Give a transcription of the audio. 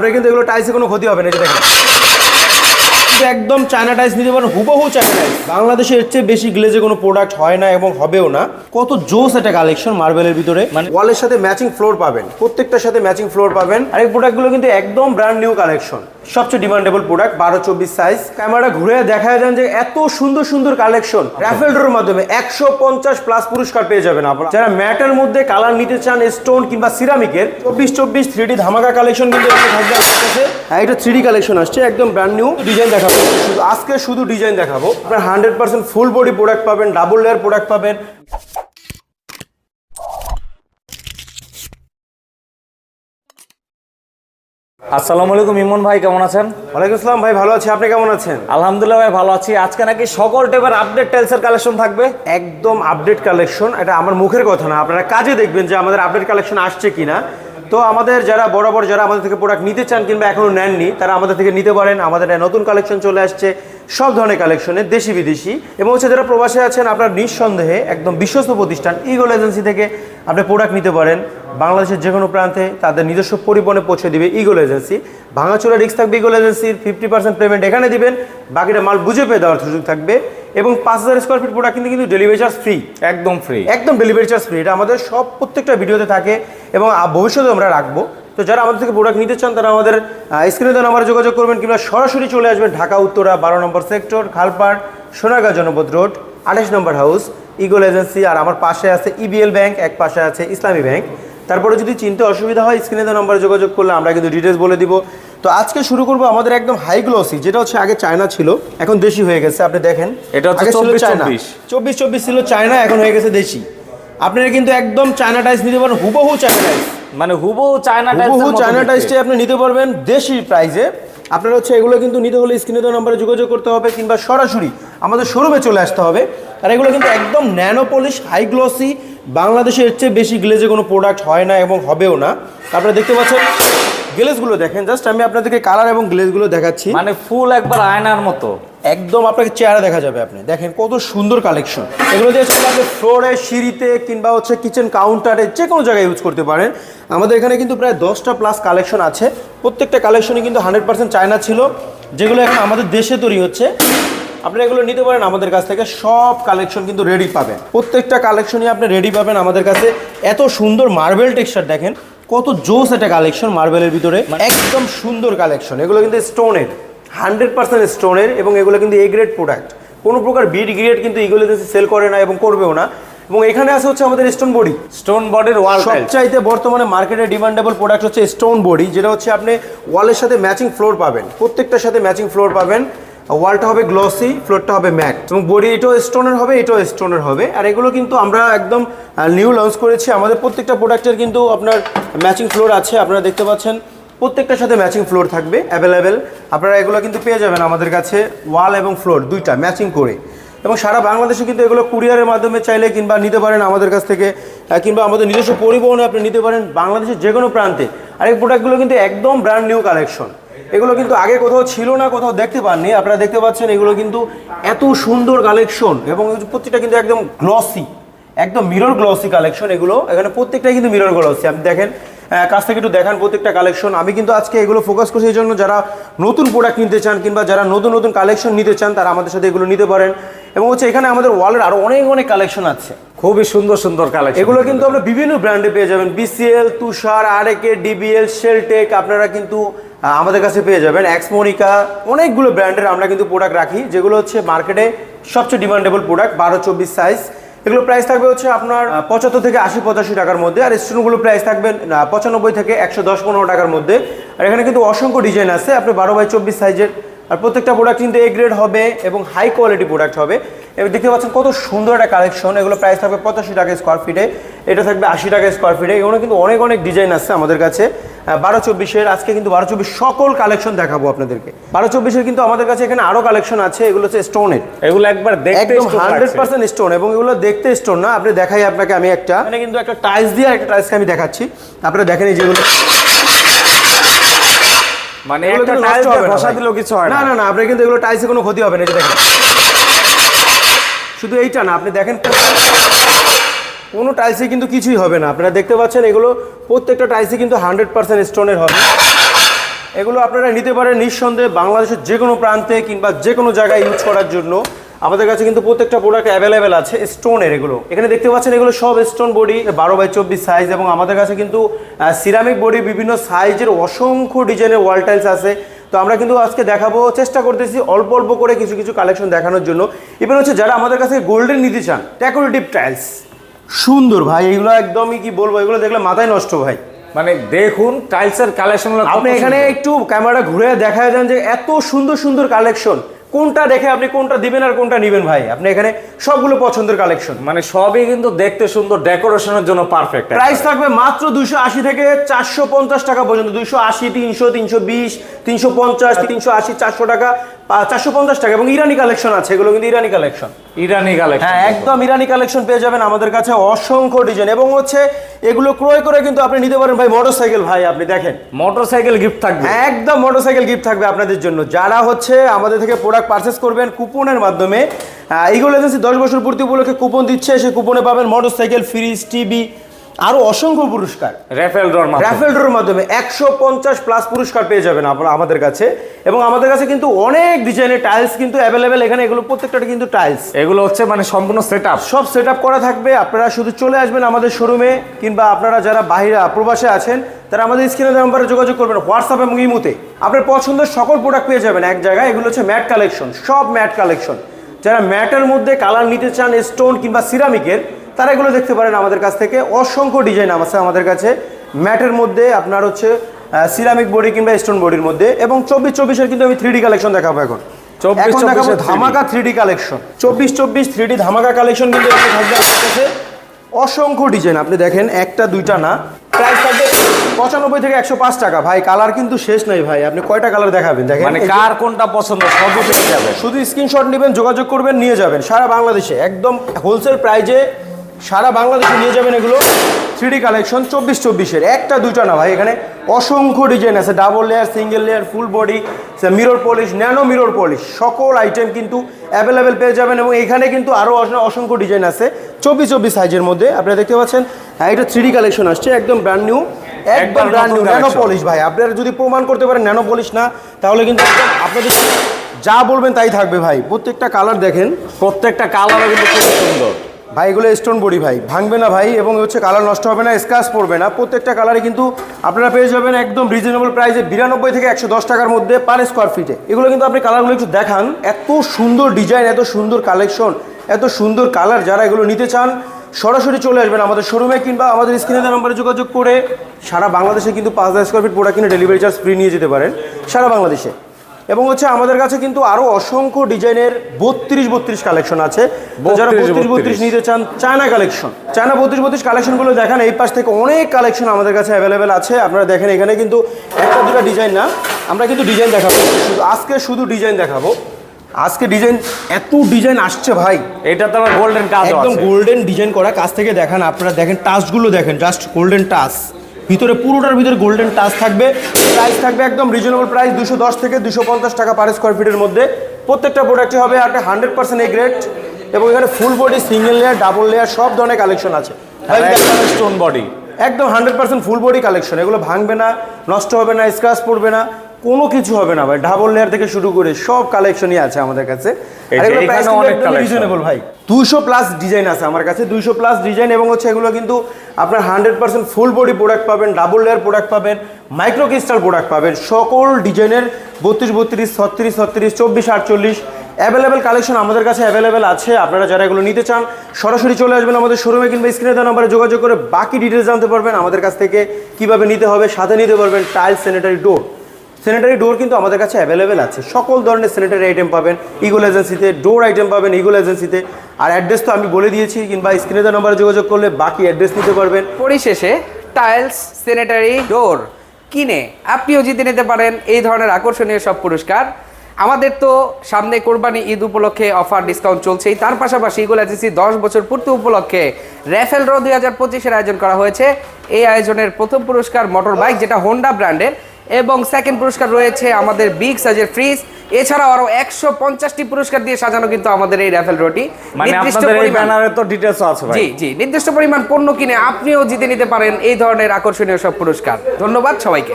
আপনার কিন্তু এগুলো টাইসে কোনো ক্ষতি হবে না এটা দেখেন। কিন্তু একদম চায়না টাইস নিতে পারেন হুবহু চায়না টাইস বাংলাদেশে এর চেয়ে বেশি গ্লেজে কোনো প্রোডাক্ট হয় না এবং হবেও না। কত জোস একটা কালেকশন মার্বেলের ভিতরে। মানে ওয়ালের সাথে ম্যাচিং ফ্লোর পাবেন। প্রত্যেকটার সাথে ম্যাচিং ফ্লোর পাবেন। আর এই প্রোডাক্টগুলো কিন্তু একদম ব্র্যান্ড নিউ কালেকশন সবচেয়ে ডিমান্ডেবল প্রোডাক্ট বারো চব্বিশ সাইজ ক্যামেরা ঘুরে দেখা যান যে এত সুন্দর সুন্দর কালেকশন র্যাফেল ড্রোর মাধ্যমে একশো পঞ্চাশ প্লাস পুরস্কার পেয়ে যাবেন আপনারা। যারা ম্যাটের মধ্যে কালার নিতে চান স্টোন কিংবা সিরামিকের চব্বিশ চব্বিশ থ্রি ডি ধামাকা কালেকশন কিন্তু থাকবে আপনার কাছে। হ্যাঁ এটা থ্রি ডি কালেকশন আসছে একদম ব্র্যান্ড নিউ ডিজাইন দেখাবো আজকে শুধু ডিজাইন দেখাবো। আপনার hundred percent full body product পাবেন ডাবল লেয়ার প্রোডাক্ট পাবেন। আসসালামু আলাইকুম ইমন ভাই কেমন আছেন? ওয়ালাইকুম আসসালাম ভাই ভালো আছি। আপনি কেমন আছেন? আলহামদুলিল্লাহ ভাই ভালো আছি। আজকে নাকি সকল টাইপের আপডেট টাইলসের কালেকশন থাকবে? একদম আপডেট কালেকশন এটা আমার মুখের কথা না আপনারা কাজে দেখবেন যে আমাদের আপডেট কালেকশন আসছে কিনা। তো আমাদের যারা বরাবর যারা আমাদের থেকে প্রোডাক্ট নিতে চান কিংবা এখনও নেননি, তারা আমাদের থেকে নিতে পারেন। আমাদের নতুন কালেকশন চলে আসছে, সব ধরনের কালেকশনে দেশি বিদেশি। এবং হচ্ছে যারা প্রবাসে আছেন, আপনার নিঃসন্দেহে একদম বিশ্বস্ত প্রতিষ্ঠান ইগল এজেন্সি থেকে আপনি প্রোডাক্ট নিতে পারেন। বাংলাদেশের যে কোনো প্রান্তে তাদের নিজস্ব পরিবহনে পৌঁছে দিবে ইগল এজেন্সি ভাঙাচোরা রিক্স থাকবে ইগল এজেন্সির ফিফটি পার্সেন্ট পেমেন্ট এখানে দিবেন, বাকিটা মাল বুঝে পেয়ে দেওয়ার সুযোগ থাকবে। এবং পাঁচ হাজার স্কোয়ার ফিট প্রোডাক্ট কিন্তু কিন্তু ডেলিভারি চার্জ ফ্রি একদম ফ্রি একদম ডেলিভারি চার্জ ফ্রি এটা আমাদের সব প্রত্যেকটা ভিডিওতে থাকে এবং ভবিষ্যতে আমরা রাখব। তো যারা আমাদের থেকে প্রোডাক্ট নিতে চান তারা আমাদের স্ক্রিনে দেওয়া নাম্বারে যোগাযোগ করবেন কিংবা সরাসরি চলে আসবেন ঢাকা উত্তরা বারো নম্বর সেক্টর খালপাড় সোনারগাঁ জনপদ রোড আঠাশ নম্বর হাউস ইগল এজেন্সি আর আমার পাশে আছে ইবিএল ব্যাংক এক পাশে আছে ইসলামী ব্যাংক তারপরে যদি চিনতে অসুবিধা হয় স্ক্রিনে দেওয়া নম্বরে যোগাযোগ করলে আমরা কিন্তু ডিটেলস বলে দিব। তো আজকে শুরু করব আমাদের একদম হাই গ্লোসি যেটা হচ্ছে আগে চায়না ছিল এখন দেশি হয়ে গেছে আপনি দেখেন। এটা হচ্ছে আগে ছিল 24 চায়না। 24 চব্বিশ চব্বিশ ছিল চায়না এখন হয়ে গেছে দেশি। আপনারা কিন্তু একদম চায়না টাইস নিতে পারেন হুবহু চায়না টাইস মানে হুবহু চায়না টাইলস হুবহু চায়না টাইসটাই আপনি নিতে পারবেন দেশি প্রাইসে আপনার হচ্ছে এগুলো কিন্তু নিতে হলে স্ক্রিনে দেওয়া নাম্বারে যোগাযোগ করতে হবে কিংবা সরাসরি আমাদের শোরুমে চলে আসতে হবে। আর এগুলো কিন্তু একদম ন্যানো পলিশ হাই গ্লসি বাংলাদেশে এর চেয়ে বেশি গ্লেজে কোনো প্রোডাক্ট হয় না এবং হবেও না। আপনারা দেখতে পাচ্ছেন গ্লেজগুলো দেখেন জাস্ট আমি আপনাদেরকে কালার এবং গ্লেজগুলো দেখাচ্ছি। মানে ফুল একবার আয়নার মতো। একদম আপনাকে চেহারা দেখা যাবে আপনি। দেখেন কত সুন্দর কালেকশন এগুলো দিয়ে আপনি ফ্লোরে সিঁড়িতে কিংবা হচ্ছে কিচেন কাউন্টারে যে কোনো জায়গায় ইউজ করতে পারেন। আমাদের এখানে কিন্তু প্রায় দশটা প্লাস কালেকশন আছে। প্রত্যেকটা কালেকশনই কিন্তু হান্ড্রেড পার্সেন্ট চায়না ছিল। যেগুলো এখন আমাদের দেশে তৈরি হচ্ছে। আপনি এগুলো নিতে পারেন আমাদের কাছ থেকে। সব কালেকশন কিন্তু রেডি পাবেন। প্রত্যেকটা কালেকশনই আপনি রেডি পাবেন আমাদের কাছে। এত সুন্দর মার্বেল টেক্সচার দেখেন। কত জোস একটা কালেকশন মার্বেলের ভিতরে। একদম সুন্দর কালেকশন এগুলো কিন্তু স্টোনের হান্ড্রেড পার্সেন্ট স্টোনের এবং এগুলো কিন্তু এ গ্রেড প্রোডাক্ট কোনো প্রকার বিড গ্রেড কিন্তু ইগুলো সেল করে না এবং করবেও না। এবং এখানে আছে হচ্ছে আমাদের স্টোন বডি স্টোন বডির ওয়াল সবচাইতে বর্তমানে মার্কেটে ডিমান্ডেবল প্রোডাক্ট হচ্ছে স্টোন বডি যেটা হচ্ছে আপনি ওয়ালের সাথে ম্যাচিং ফ্লোর পাবেন। প্রত্যেকটার সাথে ম্যাচিং ফ্লোর পাবেন। ওয়ালটা হবে গ্লসি ফ্লোরটা হবে ম্যাট এবং বডি এটাও স্টোনের হবে, এটাও স্টোনের হবে। আর এগুলো কিন্তু আমরা একদম নিউ লঞ্চ করেছি। আমাদের প্রত্যেকটা প্রোডাক্টের কিন্তু আপনার ম্যাচিং ফ্লোর আছে। আপনারা দেখতে পাচ্ছেন, প্রত্যেকটার সাথে ম্যাচিং ফ্লোর থাকবে অ্যাভেলেবেল আপনারা এগুলো কিন্তু পেয়ে যাবেন আমাদের কাছে ওয়াল এবং ফ্লোর দুইটা ম্যাচিং করে। এবং সারা বাংলাদেশে কিন্তু এগুলো কুরিয়ারের মাধ্যমে চাইলে কিংবা নিতে পারেন আমাদের কাছ থেকে কিংবা আমাদের নিজস্ব পরিবহনে আপনি নিতে পারেন বাংলাদেশের যে কোনো প্রান্তে। আর এই প্রোডাক্টগুলো কিন্তু একদম ব্র্যান্ড নিউ কালেকশন এগুলো কিন্তু আগে কোথাও ছিল না কোথাও দেখতে পাননি। আপনারা দেখতে পাচ্ছেন এগুলো কিন্তু এত সুন্দর কালেকশন এবং প্রত্যেকটা কিন্তু একদম গ্লসি একদম মিরর গ্লসি কালেকশন এগুলো। এখানে প্রত্যেকটাই কিন্তু মিরর গ্লসি আপনি দেখেন কাছ থেকে একটু দেখান প্রত্যেকটা কালেকশন আমি কিন্তু আজকে এগুলো ফোকাস করছি এই জন্য যারা নতুন প্রোডাক্ট নিতে চান কিংবা যারা নতুন নতুন কালেকশন নিতে চান তারা আমাদের সাথে এগুলো নিতে পারেন। এবং হচ্ছে এখানে আমাদের ওয়ালের আরও অনেক অনেক কালেকশন আছে। খুবই সুন্দর সুন্দর কালেকশন এগুলো কিন্তু আমরা বিভিন্ন ব্র্যান্ডে পেয়ে যাবেন। BCL Tushar RAK DBL Sheltech আপনারা কিন্তু আমাদের কাছে পেয়ে যাবেন। এক্সমোনিকা অনেকগুলো ব্র্যান্ডের আমরা কিন্তু প্রোডাক্ট রাখি, যেগুলো হচ্ছে মার্কেটে সবচেয়ে ডিমান্ডেবল প্রোডাক্ট বারো চব্বিশ সাইজ এগুলো প্রাইস থাকবে হচ্ছে আপনার পঁচাত্তর থেকে আশি পঁচাশি টাকার মধ্যে, আর স্টোনগুলো প্রাইস থাকবে পঁচানব্বই থেকে একশো দশ পনেরো টাকার মধ্যে। আর এখানে কিন্তু অসংখ্য ডিজাইন আছে, আপনি বারো বাই চব্বিশ সাইজের আর প্রত্যেকটা প্রোডাক্ট কিন্তু এ গ্রেড হবে এবং হাই কোয়ালিটি প্রোডাক্ট হবে। এবার দেখতে পাচ্ছেন কত সুন্দর একটা কালেকশন এগুলো প্রাইস থাকবে পঁচাশি টাকা স্কোয়ার ফিটে এটা থাকবে আশি টাকা স্কোয়ার ফিটে এগুলো কিন্তু অনেক অনেক ডিজাইন আছে আমাদের কাছে। বারো চব্বিশের আজকে কিন্তু বারো চব্বিশ সকল কালেকশন দেখাবো আপনাদেরকে। বারো চব্বিশের কিন্তু আমাদের কাছে এখানে আরও কালেকশন আছে এগুলো হচ্ছে স্টোনের এগুলো একবার একদম হান্ড্রেড পার্সেন্ট স্টোন এবং এগুলো দেখতে স্টোন না আপনি দেখাই আপনাকে আমি একটা। এখানে কিন্তু একটা টাইলস দিয়ে একটা টাইলসকে আমি দেখাচ্ছি। আপনারা দেখেন এই যেগুলো মানে একটা না দিলেও কিছু হয় না। না না আপনার কিন্তু এগুলো টাইসে কোনো ক্ষতি হবে না যে দেখেন। শুধু এইটা না আপনি দেখেন কোনো টাইলসে কিন্তু কিছুই হবে না। আপনারা দেখতে পাচ্ছেন এগুলো প্রত্যেকটা টাইলসে কিন্তু হান্ড্রেড পার্সেন্ট স্টোনের হবে। এগুলো আপনারা নিতে পারেন নিঃসন্দেহে বাংলাদেশের যে কোনো প্রান্তে কিংবা যে কোনো জায়গায় ইউজ করার জন্য। আমাদের কাছে কিন্তু প্রত্যেকটা প্রোডাক্ট অ্যাভেলেবেল আছে স্টোনের এগুলো। এখানে দেখতে পাচ্ছেন এগুলো সব স্টোন বডি বারো বাই চব্বিশ সাইজ এবং আমাদের কাছে কিন্তু সিরামিক বডি বিভিন্ন সাইজের অসংখ্য ডিজাইনের ওয়াল টাইলস আছে। তো আমরা কিন্তু আজকে দেখাবো, চেষ্টা করতেছি অল্প অল্প করে কিছু কিছু কালেকশন দেখানোর জন্য। ইভেন হচ্ছে যারা আমাদের কাছে গোল্ডেন নিতে চান ডেকোরেটিভ টাইলস সুন্দর ভাই এগুলো একদমই কি বলব এগুলো দেখলে মাথায় নষ্ট ভাই। মানে দেখুন টাইলসের কালেকশন আপনি এখানে একটু ক্যামেরা ঘুরে দেখায় যান যে এত সুন্দর সুন্দর কালেকশন কোনটা দেখে আপনি কোনটা দিবেন আর কোনটা নিবেন ভাই? আপনি এখানে সবগুলো পছন্দের কালেকশন মানে সবই কিন্তু দেখতে সুন্দর ডেকোরেশনের জন্য পারফেক্ট প্রাইস থাকবে মাত্র দুইশো আশি থেকে চারশো পঞ্চাশ টাকা পর্যন্ত। দুইশো আশি তিনশো তিনশো বিশ তিনশো পঞ্চাশ তিনশো আশি চারশো টাকা। চারশো পঞ্চাশ টাকা এবং ইরানি কালেকশন আছে এগুলো কিন্তু ইরানি কালেকশন। ইরানি কালেকশন হ্যাঁ একদম ইরানি কালেকশন পেয়ে যাবেন আমাদের কাছে অসংখ্য ডিজাইন এবং হচ্ছে এগুলো ক্রয় করে কিন্তু আপনি নিতে পারেন। ভাই মোটরসাইকেল ভাই আপনি দেখেন। মোটরসাইকেল গিফট থাকবে। হ্যাঁ, একদম মোটরসাইকেল গিফট থাকবে আপনাদের জন্য। যারা হচ্ছে আমাদের থেকে প্রোডাক্ট পারচেস করবেন কুপনের মাধ্যমে ইগল এজেন্সি দশ বছর পূর্তি উপলক্ষে কুপন দিচ্ছে সেই কুপনে পাবেন মোটরসাইকেল ফ্রিজ টিভি আরও অসংখ্য পুরস্কার। র্যাফেল ড্রর র্যাফেল ড্রোর মাধ্যমে একশো পঞ্চাশ প্লাস পুরস্কার পেয়ে যাবেন আপনারা আমাদের কাছে। এবং আমাদের কাছে কিন্তু অনেক ডিজাইনের টাইলস কিন্তু অ্যাভেলেবেল এখানে। এগুলো প্রত্যেকটা কিন্তু টাইলস এগুলো হচ্ছে মানে সম্পূর্ণ সেট আপ সব সেট আপ করা থাকবে। আপনারা শুধু চলে আসবেন আমাদের শোরুমে কিংবা আপনারা যারা বাইরে প্রবাসে আছেন তারা আমাদের স্ক্রিনে নাম্বারে যোগাযোগ করবেন হোয়াটসঅ্যাপ এবং ইমুতে। আপনার পছন্দের সকল প্রোডাক্ট পেয়ে যাবেন এক জায়গায়। এগুলো হচ্ছে ম্যাট কালেকশন সব ম্যাট কালেকশন যারা ম্যাটের মধ্যে কালার নিতে চান স্টোন কিংবা সিরামিকের তারা এগুলো দেখতে পারেন আমাদের কাছ থেকে। অসংখ্য ডিজাইন আছে আমাদের কাছে। ম্যাটের মধ্যে আপনার হচ্ছে সিরামিক বডি কিংবা স্টোন বডির মধ্যে এবং চব্বিশ চব্বিশের কিন্তু আমি থ্রি কালেকশন দেখাবো এখন। 24 এখন দেখাবো 24 এর 3D ধামাকা থ্রি কালেকশন চব্বিশ চব্বিশ থ্রি ধামাকা কালেকশন কিন্তু থাকবে আপনার কাছে। অসংখ্য ডিজাইন আপনি দেখেন একটা দুইটা না। প্রাইস থাকবে পঁচানব্বই থেকে একশো পাঁচ টাকা। ভাই কালার কিন্তু শেষ নাই ভাই। আপনি কয়টা কালার দেখাবেন? দেখেন মানে কার কোনটা পছন্দ সবই পেয়ে যাবে শুধু স্ক্রিনশট নেবেন যোগাযোগ করবেন নিয়ে যাবেন। সারা বাংলাদেশে একদম হোলসেল প্রাইজে সারা বাংলাদেশে নিয়ে যাবেন এগুলো। থ্রিডি কালেকশন চব্বিশ চব্বিশের। একটা দুইটা না ভাই এখানে অসংখ্য ডিজাইন আছে। Double layer single layer full body mirror polish nano mirror polish সকল আইটেম কিন্তু অ্যাভেলেবেল পেয়ে যাবেন এবং এখানে কিন্তু আরও অসংখ্য ডিজাইন আছে। চব্বিশ চব্বিশ সাইজের মধ্যে আপনারা দেখতে পাচ্ছেন হ্যাঁ এটা থ্রিডি কালেকশন আসছে একদম ব্র্যান্ড নিউ একদম ব্র্যান্ড নিউ ন্যানো পলিশ ভাই। আপনারা যদি প্রমাণ করতে পারেন ন্যানো পলিশ না তাহলে কিন্তু আপনাদের যা বলবেন তাই থাকবে ভাই। প্রত্যেকটা কালার দেখেন। প্রত্যেকটা কালারও কিন্তু খুব সুন্দর। ভাই, এগুলো স্টোন বডি ভাই। ভাঙবে না ভাই, এবং হচ্ছে কালার নষ্ট হবে না স্ক্র্যাচ পড়বে না। প্রত্যেকটা কালারে কিন্তু আপনারা পেয়ে যাবেন একদম রিজনেবল প্রাইসে বিরানব্বই থেকে একশো দশ টাকার মধ্যে পার স্কোয়ার ফিটে এগুলো কিন্তু আপনি কালারগুলো একটু দেখান। এত সুন্দর ডিজাইন এত সুন্দর কালেকশন এত সুন্দর কালার যারা এগুলো নিতে চান, সরাসরি চলে আসবেন আমাদের শোরুমে কিংবা আমাদের স্ক্রিনে নাম্বারে যোগাযোগ করে সারা বাংলাদেশে কিন্তু পাঁচ হাজার স্কোয়ার ফিট প্রোডাক্ট কিনে ডেলিভারি চার্জ ফ্রি নিয়ে যেতে পারেন। সারা বাংলাদেশে। এবং হচ্ছে আমাদের কাছে কিন্তু আরও অসংখ্য ডিজাইনের বত্রিশ বত্রিশ কালেকশন আছে। যারা বত্রিশ বত্রিশ নিতে চান চায়না কালেকশন। চায়না বত্রিশ বত্রিশ কালেকশনগুলো দেখান এই পাশ থেকে অনেক কালেকশন আমাদের কাছে অ্যাভেলেবেল আছে। আপনারা দেখেন এখানে কিন্তু একটা দুটা ডিজাইন না আমরা কিন্তু ডিজাইন দেখাবো। শুধু আজকে শুধু ডিজাইন দেখাবো। আজকে ডিজাইন এত ডিজাইন আসছে ভাই। এটা তো আবার গোল্ডেন কাজ একদম গোল্ডেন ডিজাইন করা। কাছ থেকে দেখান আপনারা দেখেন টাচগুলো দেখেন জাস্ট গোল্ডেন টাচ ভিতরে পুরোটার ভিতরে গোল্ডেন টাচ থাকবে। প্রাইস থাকবে একদম রিজনেবল প্রাইস দুশো দশ থেকে দুশো পঞ্চাশ টাকা পার স্কোয়ার ফিটের মধ্যে। প্রত্যেকটা প্রোডাক্টই হবে একটা হান্ড্রেড পার্সেন্ট এ গ্রেড এবং এখানে full body single layer double layer সব ধরনের কালেকশন আছে। স্টোন বডি একদম hundred percent full body collection এগুলো ভাঙবে না নষ্ট হবে না স্ক্রাচ পড়বে না। কোনো কিছু হবে না ভাই। ডাবল লেয়ার থেকে শুরু করে সব কালেকশনই আছে আমাদের কাছে। রিজনেবল ভাই। দুইশো প্লাস ডিজাইন আছে আমার কাছে। দুইশো প্লাস ডিজাইন এবং হচ্ছে এগুলো কিন্তু আপনার hundred percent full body product পাবেন ডাবল লেয়ার প্রোডাক্ট পাবেন মাইক্রো ক্রিস্টাল প্রোডাক্ট পাবেন। সকল ডিজাইনের বত্রিশ বত্রিশ ছত্রিশ ছত্রিশ চব্বিশ আটচল্লিশ অ্যাভেলেবেল কালেকশন আমাদের কাছে অ্যাভেলেবেল আছে। আপনারা যারা এগুলো নিতে চান সরাসরি চলে আসবেন আমাদের শোরুমে কিংবা স্ক্রিনে দেওয়া নাম্বারে যোগাযোগ করে বাকি ডিটেলস জানতে পারবেন। আমাদের কাছ থেকে কীভাবে নিতে হবে সাথে নিতে পারবেন tile sanitary door sanitary door কিন্তু আমাদের কাছে অ্যাভেলেবেল আছে। সকল ধরনের স্যানিটারি আইটেম পাবেন। ইগল এজেন্সিতে ডোর আইটেম পাবেন ইগল এজেন্সিতে আর অ্যাড্রেস তো আমি বলে দিয়েছি, কিংবা স্ক্রিনে দেওয়া নাম্বারে যোগাযোগ করলে বাকি অ্যাড্রেস নিতে পারবেন। পরিশেষে টাইলস স্যানিটারি ডোর কিনে আপনিও জিতে নিতে পারেন এই ধরনের আকর্ষণীয় সব পুরস্কার। আমাদের তো সামনে কোরবানি ঈদ উপলক্ষে অফার ডিসকাউন্ট চলছেই। তার পাশাপাশি ইগুল এজেন্সি দশ বছর পূর্তি উপলক্ষে র্যাফেল রো দুই হাজার পঁচিশের আয়োজন করা হয়েছে। এই আয়োজনের প্রথম পুরস্কার মোটর বাইক যেটা হোন্ডা ব্র্যান্ডের এবং সেকেন্ড পুরস্কার রয়েছে আমাদের বিগ সাইজের ফ্রিজ এছাড়াও আরও একশো পঞ্চাশটি পুরস্কার দিয়ে সাজানো কিন্তু আমাদের এই র্যাফেল রোটি মানে নির্দিষ্ট পরিমাণ- তো ডিটেলস আছে জি জি নির্দিষ্ট পরিমাণ পণ্য কিনে আপনিও জিতে নিতে পারেন এই ধরনের আকর্ষণীয় সব পুরস্কার। ধন্যবাদ সবাইকে।